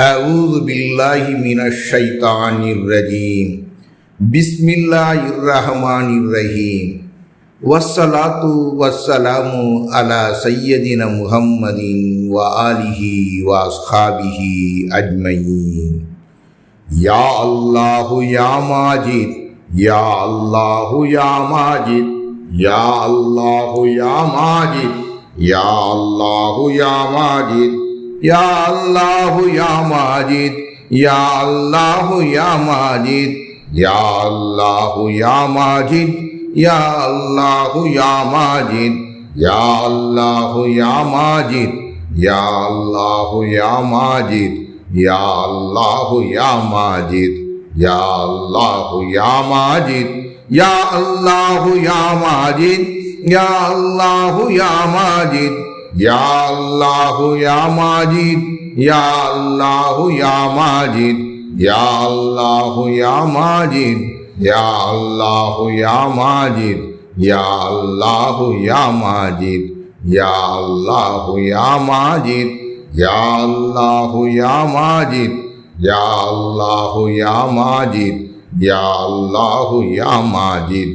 أعوذ بالله من الشيطان الرجيم. بسم الله الرحمن الرحيم. والصلاة والسلام على سيدنا محمد وآله وأصحابه أجمعين. يا الله يا ماجد. يا الله يا ماجد. يا الله يا ماجد. يا الله يا ماجد. ইয়া আল্লাহ ইয়া মাজিদ ইয়া আল্লাহ ইয়া মাজিদ ইয়া আল্লাহ ইয়া মাজিদ ইয়া আল্লাহ ইয়া মাজিদ ইয়া আল্লাহ ইয়া মাজিদ ইয়া আল্লাহ ইয়া মাজিদ ইয়া আল্লাহ ইয়া মাজিদ ইয়া আল্লাহ ইয়া মাজিদ ইয়া আল্লাহ ইয়া মাজিদ ইয়া আল্লাহ ইয়া মাজিদ ইয়া আল্লাহ ইয়া মাজিদ ইয়া আল্লাহ ইয়া মাজিদ ইয়া আল্লাহ ইয়া মাজিদ ইয়া আল্লাহ ইয়া মাজিদ ইয়া আল্লাহ ইয়া মাজিদ ইয়া আল্লাহ ইয়া মাজিদ ইয়া আল্লাহ ইয়া মাজিদ ইয়া আল্লাহ ইয়া মাজিদ ইয়া আল্লাহ ইয়া মাজিদ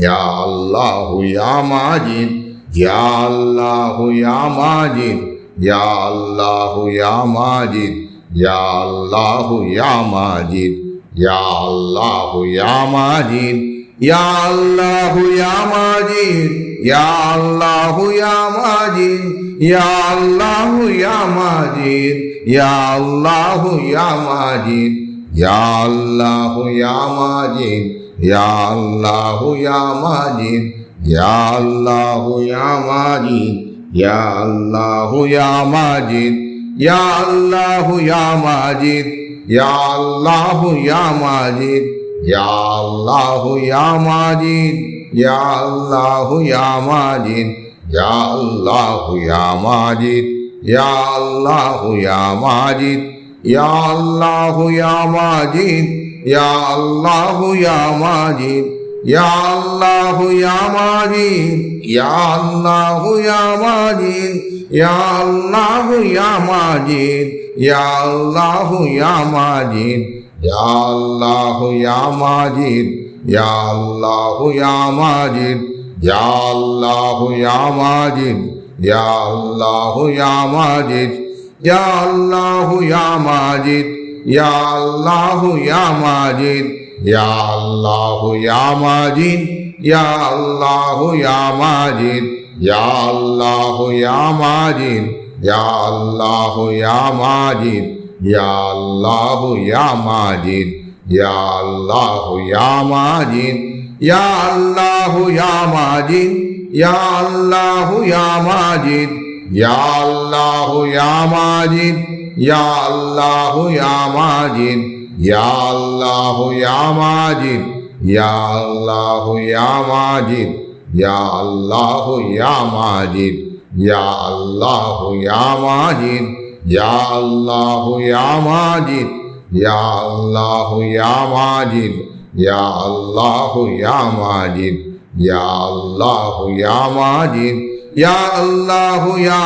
ইয়া আল্লাহ ইয়া মাজিদ ইয়া আল্লাহ ইয়া মাজিদ ইয়া আল্লাহ ইয়া মাজিদ ইয়া আল্লাহ ইয়া মাজিদ ইয়া আল্লাহ ইয়া মাজিদ ইয়া আল্লাহ ইয়া মাজিদ ইয়া আল্লাহ ইয়া মাজিদ ইয়া আল্লাহ ইয়া মাজিদ ইয়া আল্লাহ ইয়া মাজিদ ইয়া আল্লাহ ইয়া মাজিদ ইয়া আল্লাহ ইয়া মাজিদ ইয়া আল্লাহ ইয়া মাজিদ ইয়া আল্লাহ ইয়া মাজিদ ইয়া আল্লাহ ইয়া মাজিদ ইয়া আল্লাহ ইয়া মাজিদ ইয়া আল্লাহ ইয়া মাজিদ ইয়া আল্লাহ ইয়া মাজিদ ইয়া আল্লাহ ইয়া মাজিদ ইয়া আল্লাহ ইয়া মাজিদ ইয়া আল্লাহ ইয়া মাজিদ ইয়া আল্লাহ ইয়া মাজিদ ইয়া আল্লাহ ইয়া মাজিদ ইয়া আল্লাহ ইয়া মাজিদ ইয়া আল্লাহ ইয়া মাজিদ ইয়া আল্লাহ ইয়া মাজিদ ইয়া আল্লাহ ইয়া মাজিদ ইয়া আল্লাহ ইয়া মাজিদ ইয়া আল্লাহ ইয়া মাজিদ ইয়া মাজিদ ইয়া আল্লাহ ইয়া মাজিদ ইয়া আল্লাহ ইয়া মাজিদ ইয়া আল্লাহ ইয়া মাজিদ ইয়া আল্লাহ ইয়া মাজিদ ইয়া আল্লাহ ইয়া মাজিদ ইয়া আল্লাহ ইয়া মাজিদ ইয়া আল্লাহ ইয়া মাজিদ ইয়া আল্লাহ ইয়া মাজিদ ইয়া আল্লাহ ইয়া মাজিদ ইয়া আল্লাহ ইয়া মাজিদ ইয়া আল্লাহ ইয়া মাজিদ ইয়া আল্লাহ ইয়া মাজিদ ইয়া আল্লাহ ইয়া মাজিদ ইয়া আল্লাহ ইয়া মাজিদ ইয়া আল্লাহ ইয়া মাজিদ ইয়া আল্লাহ ইয়া মাজিদ ইয়া আল্লাহ ইয়া আল্লাহ ইয়া মাজিদ ইয়া আল্লাহ ইয়া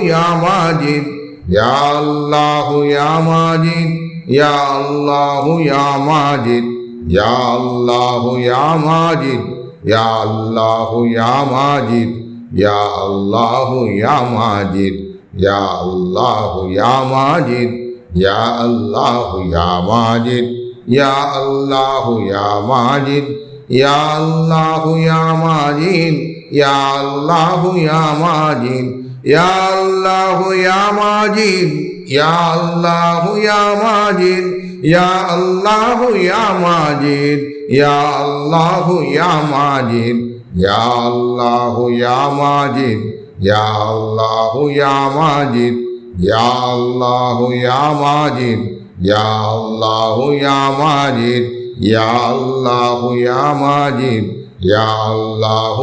ইয়া মাজিদ يا الله يا ماجد يا الله يا ماجد يا الله يا ماجد يا الله يا ماجد يا الله يا ماجد يا الله يا ماجد يا الله يا ماجد يا الله يا ماجد يا الله يا ماجد يا الله يا ماجد ইয়া আল্লাহ ইয়া মাজিদ ইয়া আল্লাহ ইয়া মাজিদ ইয়া আল্লাহ ইয়া মাজিদ ইয়া আল্লাহ ইয়া মাজিদ ইয়া আল্লাহ ইয়া মাজিদ ইয়া আল্লাহ ইয়া মাজিদ ইয়া আল্লাহ মাজিদ ইয়া আল্লাহ মাজিদ ইয়া আল্লাহ মাজিদ ইয়া আল্লাহ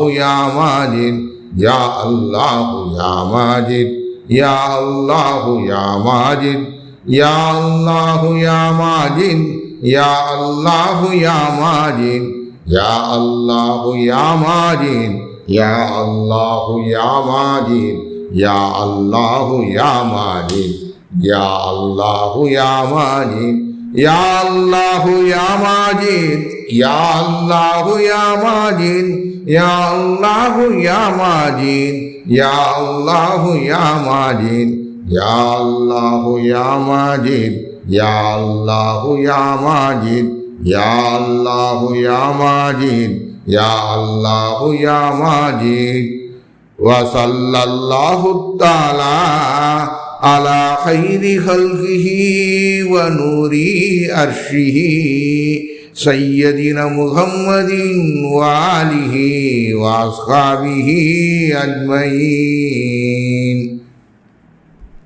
মাজিদ ইয়া আল্লাহ ইয়া মাজিদ, ইয়া আল্লাহ ইয়া মাজিদ, ইয়া আল্লাহ ইয়া মাজিদ, ইয়া আল্লাহ ইয়া মাজিদ, ইয়া আল্লাহ ইয়া মাজিদ, ইয়া আল্লাহ ইয়া মাজিদ, ইয়া আল্লাহ ইয়া মাজিদ, ইয়া আল্লাহ ইয়া মাজিদ ইয়া আল্লাহ ইয়া মাজিদ, ইয়া আল্লাহ ইয়া মাজিদ, ইয়া আল্লাহ ইয়া মাজিদ, ইয়া আল্লাহ ইয়া মাজিদ, ইয়া আল্লাহ ইয়া মাজিদ, ইয়া আল্লাহ ইয়া মাজিদ, ইয়া আল্লাহ ইয়া মাজিদ, ইয়া আল্লাহ ওয়া সাল্লাল্লাহু তাআলা على خير خلقه ونور عرشه سيدنا محمد وآله وأصحابه أجمعين.